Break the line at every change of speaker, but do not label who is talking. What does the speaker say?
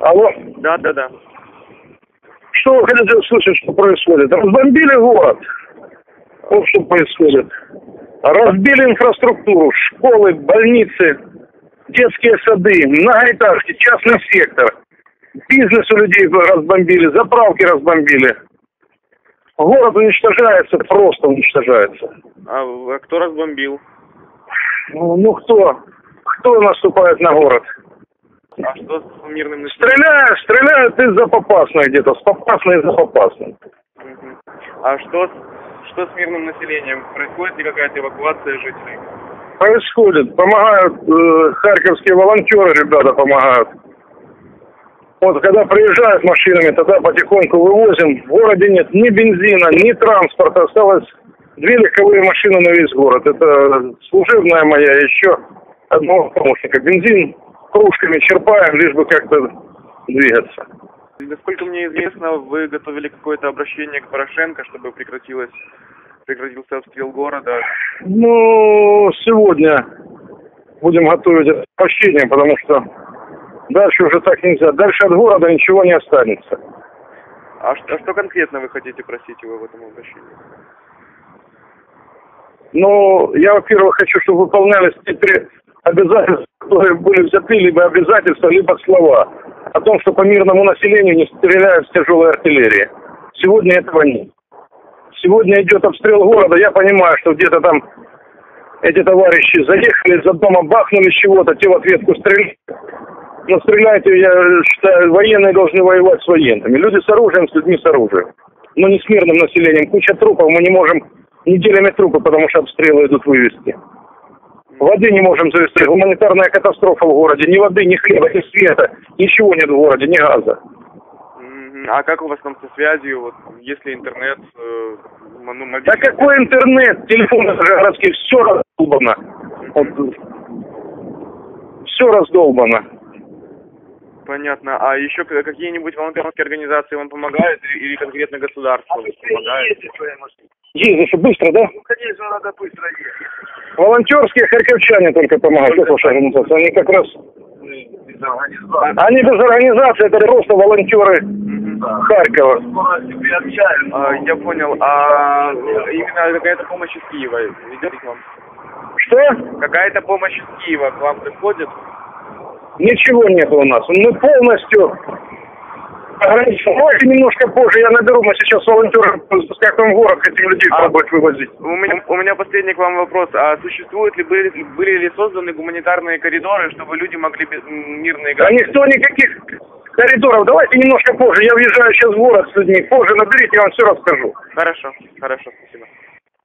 Алло.
Да, да, да.
Что вы хотите услышать, что происходит? Разбомбили город. Вот что происходит. Разбили инфраструктуру, школы, больницы, детские сады, многоэтажки, частный сектор. Бизнес у людей разбомбили, заправки разбомбили. Город уничтожается, просто уничтожается.
А, а кто разбомбил?
Ну, ну кто? Кто наступает на город?
А что с мирным населением?
Стреляют, стреляют из-за Попасной где-то, с Попасной из-за Попасной.
А что с, что с мирным населением? Происходит ли какая-то эвакуация жителей?
Происходит, помогают э, харьковские волонтеры, ребята помогают. Вот когда приезжают машинами, тогда потихоньку вывозим. В городе нет ни бензина, ни транспорта. Осталось две легковые машины на весь город. Это служебная моя, еще одного помощника. Бензин кружками черпаем, лишь бы как-то двигаться.
Насколько мне известно, вы готовили какое-то обращение к Порошенко, чтобы прекратилось, прекратился обстрел города.
Ну, сегодня будем готовить это обращение, потому что дальше уже так нельзя. Дальше от города ничего не останется.
А что, а что конкретно вы хотите просить его в этом обращении?
Ну, я, во-первых, хочу, чтобы выполнялись те три обязательства, которые были взяты, либо обязательства, либо слова о том, что по мирному населению не стреляют с тяжелой артиллерии. Сегодня этого нет. Сегодня идет обстрел города, я понимаю, что где-то там эти товарищи заехали за домом, бахнули чего-то, те в ответку стреляют. Но стреляйте, я считаю, военные должны воевать с военными. Люди с оружием, с людьми с оружием. Но не с мирным населением. Куча трупов, мы не можем неделями трупы, потому что обстрелы идут вывести. Воды не можем завести. Гуманитарная катастрофа в городе. Ни воды, ни хлеба, ни света. Ничего нет в городе, ни газа.
А как у вас там со связью, вот, если интернет, э, ну, мобильный?
Да какой интернет, телефоны городские, все раздолбано. Вот, все раздолбано.
Понятно. А еще какие-нибудь волонтерские организации вам помогают или, конкретно государство помогает?
Ездишь быстро, да?
Ну, конечно, надо быстро ехать.
Волонтерские харьковчане только помогают. Как ваша организация? Они как раз...
Без организации.
Они без организации, это просто волонтеры Харькова.
Тебе общаюсь.
А, я понял. А именно какая-то помощь из Киева идет к вам?
Что?
Какая-то помощь из Киева к вам приходит?
Ничего нет у нас. Мы полностью ограничены. Давайте немножко позже я наберу. Мы сейчас волонтеры как в город хотим людей
А.
пробовать вывозить.
У меня, у меня последний к вам вопрос. А существуют ли, были, были ли созданы гуманитарные коридоры, чтобы люди могли мирно
Да
играть?
никто никаких коридоров. Давайте немножко позже. Я въезжаю сейчас в город с людьми. Позже наберите, я вам все расскажу.
Хорошо, хорошо, спасибо.